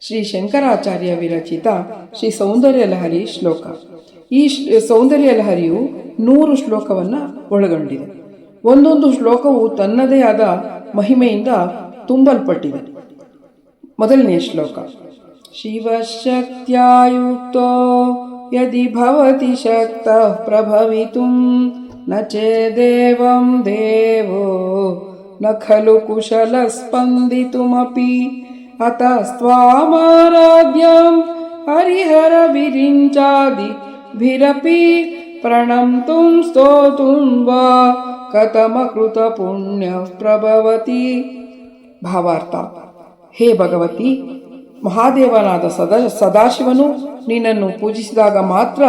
ಶ್ರೀ ಶಂಕರಾಚಾರ್ಯ ವಿರಚಿತ ಶ್ರೀ ಸೌಂದರ್ಯ ಲಹರಿ ಶ್ಲೋಕ. ಈ ಸೌಂದರ್ಯ ಲಹರಿಯು ನೂರು ಶ್ಲೋಕವನ್ನು ಒಳಗೊಂಡಿದೆ. ಒಂದೊಂದು ಶ್ಲೋಕವು ತನ್ನದೇ ಆದ ಮಹಿಮೆಯಿಂದ ತುಂಬಲ್ಪಟ್ಟಿದೆ. ಮೊದಲನೇ ಶ್ಲೋಕ. ಶಿವಶಕ್ತ್ಯಾಯುಕ್ತೋ ಯದಿ ಭವತಿ ಶಕ್ತ ಪ್ರಭವಿತು ನ ಚೇದೇವಂ ದೇವೋ, ನ ಖಲು ಕುಶಲ ಸ್ಪಂದಿತುಮಪಿ ಪ್ರಣಂತುಂ ಸ್ತೋತುಂ ವಾ ಕಥಮ ಕೃತ ಪುಣ್ಯ ಪ್ರಭವತಿ ಭಾವಾರ್ಥ ಹೇ ಭಗವತಿ ಮಹಾದೇವನಾದ ಸದಾ ಸದಾಶಿವನು ನಿನ್ನನ್ನು ಪೂಜಿಸಿದಾಗ ಮಾತ್ರ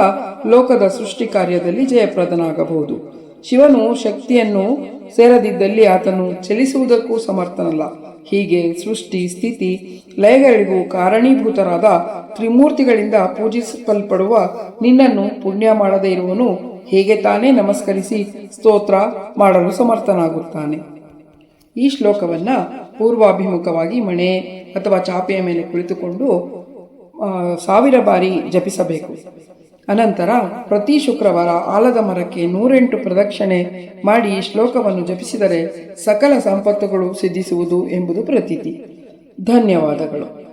ಲೋಕದ ಸೃಷ್ಟಿ ಕಾರ್ಯದಲ್ಲಿ ಜಯಪ್ರದನಾಗಬಹುದು। ಶಿವನು ಶಕ್ತಿಯನ್ನು ಸೇರದಿದ್ದಲ್ಲಿ ಆತನು ಚಲಿಸುವುದಕ್ಕೂ ಸಮರ್ಥನಲ್ಲ. ಹೀಗೆ ಸೃಷ್ಟಿ, ಸ್ಥಿತಿ, ಲಯಗಳಿಗೂ ಕಾರಣೀಭೂತರಾದ ತ್ರಿಮೂರ್ತಿಗಳಿಂದ ಪೂಜಿಸಲ್ಪಡುವ ನಿನ್ನನ್ನು ಪುಣ್ಯ ಮಾಡದೇ ಇರುವನು ಹೇಗೆ ತಾನೇ ನಮಸ್ಕರಿಸಿ ಸ್ತೋತ್ರ ಮಾಡಲು ಸಮರ್ಥನಾಗುತ್ತಾನೆ. ಈ ಶ್ಲೋಕವನ್ನು ಪೂರ್ವಾಭಿಮುಖವಾಗಿ ಮಣೆ ಅಥವಾ ಚಾಪೆಯ ಮೇಲೆ ಕುಳಿತುಕೊಂಡು ಸಾವಿರ ಬಾರಿ ಜಪಿಸಬೇಕು. ಅನಂತರ ಪ್ರತಿ ಶುಕ್ರವಾರ ಆಲದ ಮರಕ್ಕೆ ನೂರೆಂಟು ಪ್ರದಕ್ಷಿಣೆ ಮಾಡಿ ಶ್ಲೋಕವನ್ನು ಜಪಿಸಿದರೆ ಸಕಲ ಸಂಪತ್ತುಗಳು ಸಿದ್ಧಿಸುವುದು ಎಂಬುದು ಪ್ರತೀತಿ. ಧನ್ಯವಾದಗಳು.